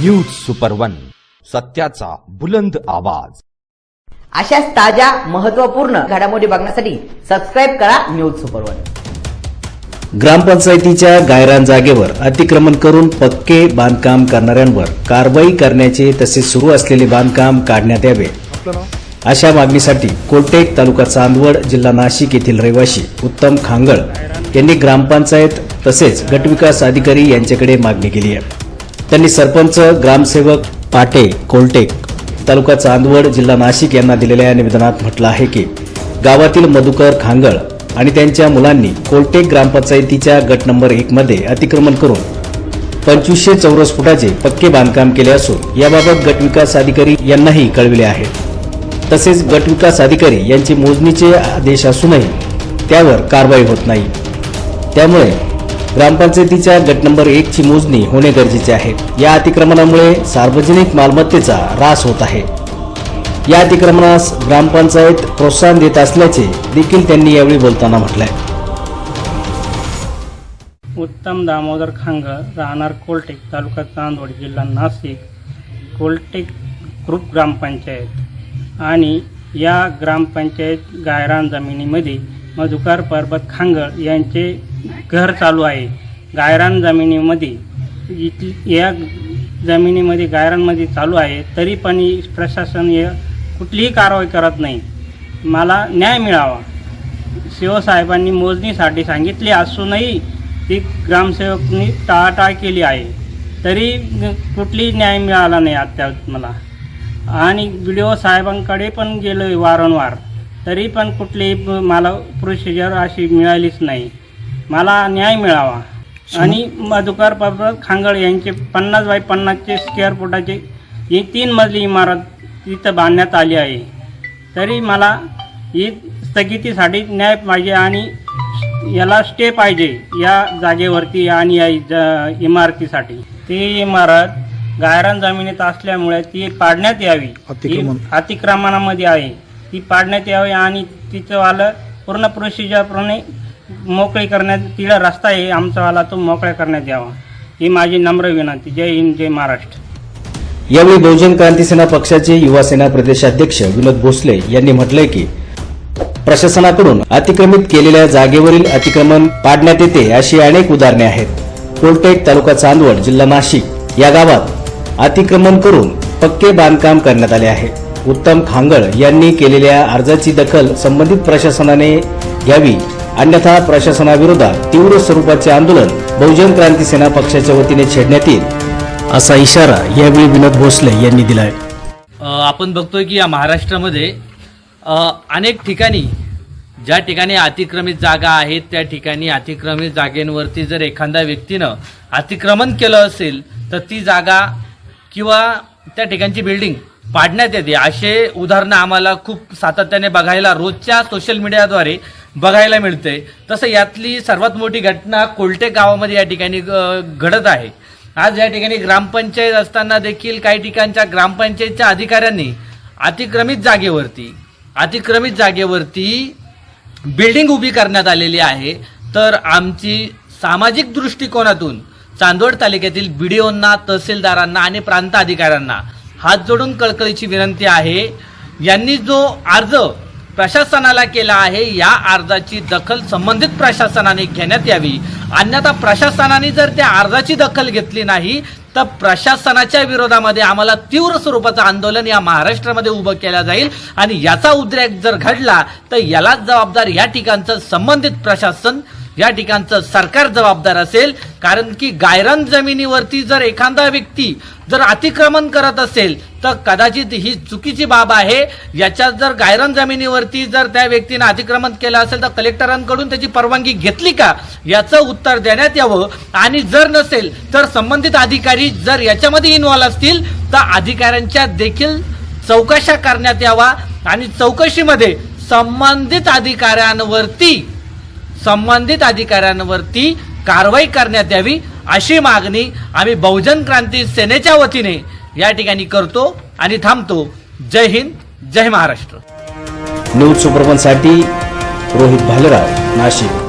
News super one सत्याचा बुलंद आवाज. अशाच ताज्या महत्त्वपूर्ण घडामोडी बघण्यासाठी सबस्क्राईब करा न्यूज सुपर वन ग्रामपंचायतीच्या गायरान जागेवर अतिक्रमण करून पक्के बांधकाम करणाऱ्यांवर कारवाई करण्याचे तसेच सुरू असलेले बांधकाम काढण्यात यावे. अशा मागणीसाठी कोलटेक तालुका चांदवड जिल्हा नाशिक येथील रहिवासी उत्तम खांगळ यांनी ग्रामपंचायत तसेच गटविकास अधिकारी यांच्याकडे मागणी केली आहे. त्यांनी सरपंच ग्रामसेवक पाटे कोलटेक तालुका चांदवड जिल्हा नाशिक यांना दिलेल्या निवेदनात म्हटलं आहे की गावातील मधुकर खांगळ आणि त्यांच्या मुलांनी कोलटेक ग्रामपंचायतीच्या गट नंबर एक मध्ये अतिक्रमण करून पंचवीसशे चौरस फुटाचे पक्के बांधकाम केले असून याबाबत गटविकास अधिकारी यांनाही कळविले आहे. तसेच गटविकास अधिकारी यांचे मोजणीचे आदेश असूनही त्यावर कारवाई होत नाही. त्यामुळे ग्रामपंचायतीच्या गट नंबर एक ची मोजणी होणे गरजेचे आहे. या अतिक्रमणामुळे सार्वजनिक मालमत्तेचा ऱ्हास होत आहे. या अतिक्रमणास ग्रामपंचायत प्रोत्साहन देत असल्याचे देखील त्यांनी यावेळी बोलताना म्हटलंय. उत्तम दामोदर खांग राहणार कोलटेक तालुका चांदवड जिल्हा नाशिक कोलटेक ग्रुप ग्रामपंचायत. आणि या ग्रामपंचायत गायरान जमिनीमध्ये मधुकर पर्वत खांगळ यांचे घर चालू आहे. गायरान जमिनीमध्ये इथली या जमिनीमध्ये गायरानमध्ये चालू आहे तरी पण प्रशासन हे कुठलीही कारवाई करत नाही. मला न्याय मिळावा. शिवसाहेबांनी मोजणीसाठी सांगितले असूनही ती ग्रामसेवकनी टाळाटाळ केली आहे. तरी कुठलीही न्याय मिळाला नाही आता मला. आणि बी डी ओ साहेबांकडे पण गेलो आहे वारंवार. तरी पण कुठलीही मला प्रोसिजर अशी मिळालीच नाही. मला न्याय मिळावा. आणि मधुकर पर्वत खांगळ यांचे पन्नास बाय पन्नासचे स्क्वेअर फुटाचे ही तीन मजली इमारत इथं बांधण्यात आली आहे. तरी मला ही स्थगितीसाठी न्याय पाहिजे आणि याला स्टे पाहिजे या जागेवरती आणि या ज- इमारतीसाठी. ती इमारत गायरान जमिनीत असल्यामुळे ती पाडण्यात यावी. अतिक्रमणामध्ये आहे. ती पाडण्यात यावी आणि तिचं वालं पूर्ण प्रोसिजरप्रमाणे मोकळी करण्यात तिला रस्ता आहे आमचावाला तो मोकळा करण्यात यावा. ही माझी नम्र विनंती. जय हिंद जय महाराष्ट्र. यावेळी बहुजन क्रांती सेना पक्षाचे युवा सेना प्रदेशाध्यक्ष विनोद भोसले यांनी म्हटलंय की प्रशासनाकडून अतिक्रमित केलेल्या जागेवरील अतिक्रमण पाडण्यात येते अशी अनेक उदाहरणे आहेत. कोलटेक तालुका चांदवड जिल्हा नाशिक या गावात अतिक्रमण करून पक्के बांधकाम करण्यात आले आहे. उत्तम खांगळ यांनी केलेल्या अर्जाची दखल संबंधित प्रशासनाने घ्यावी. अन्यथा प्रशासनाविरोधात तीव्र स्वरूपाचे आंदोलन बहुजन क्रांती सेना पक्षाच्या वतीने छेडण्यात येईल असा इशारा यावेळी विनोद भोसले यांनी दिलाय. आपण बघतोय की या महाराष्ट्रामध्ये अनेक ठिकाणी ज्या ठिकाणी अतिक्रमित जागा आहेत त्या ठिकाणी अतिक्रमित जागेंवरती जर एखाद्या व्यक्तीनं अतिक्रमण केलं असेल तर ती जागा किंवा त्या ठिकाणची बिल्डिंग पाडण्यात येते. असे उदाहरणं आम्हाला खूप सातत्याने बघायला रोजच्या सोशल मीडियाद्वारे बघायला मिळते. तसं यातली सर्वात मोठी घटना कोलटे गावामध्ये या ठिकाणी घडत आहे. आज या ठिकाणी ग्रामपंचायत असताना देखील काही ठिकाणच्या ग्रामपंचायतच्या अधिकाऱ्यांनी अतिक्रमित जागेवरती अतिक्रमित जागेवरती बिल्डिंग उभी करण्यात आलेली आहे. तर आमची सामाजिक दृष्टिकोनातून चांदोड तालुक्यातील बीडीओंना तहसीलदारांना आणि प्रांत अधिकाऱ्यांना हात जोडून कळकळीची विनंती आहे. यांनी जो अर्ज प्रशासनाला केला आहे या अर्जाची दखल संबंधित प्रशासनाने घेण्यात यावी. अन्यथा प्रशासनाने जर त्या अर्जाची दखल घेतली नाही तर प्रशासनाच्या विरोधामध्ये आम्हाला तीव्र स्वरूपाचं आंदोलन या महाराष्ट्रामध्ये उभं केलं जाईल. आणि याचा उद्रेक जर घडला तर यालाच जबाबदार या ठिकाणचं संबंधित प्रशासन या ठिकाणचं सरकार जबाबदार असेल कारण की गायरान जमिनीवरती जर एखादा व्यक्ती जर अतिक्रमण करत असेल तर कदाचित ही चुकीची बाब आहे. याच्यात जर गायरन जमिनीवरती जर त्या व्यक्तीनं अतिक्रमण केलं असेल तर कलेक्टरांकडून त्याची परवानगी घेतली का? याचं उत्तर देण्यात यावं. आणि जर नसेल तर संबंधित अधिकारी जर याच्यामध्ये इन्व्हॉल्व असतील तर अधिकाऱ्यांच्या देखील चौकशा करण्यात यावा. आणि चौकशीमध्ये संबंधित अधिकाऱ्यांवरती संबंधित अधिकाऱ्यांवरती कारवाई करण्यात यावी अशी मागणी आम्ही बहुजन क्रांती सेनेच्या वतीने या ठिकाणी करतो आणि थांबतो. जय हिंद जय महाराष्ट्र. न्यूज सुपरवनसाठी रोहित भालेराव नाशिक.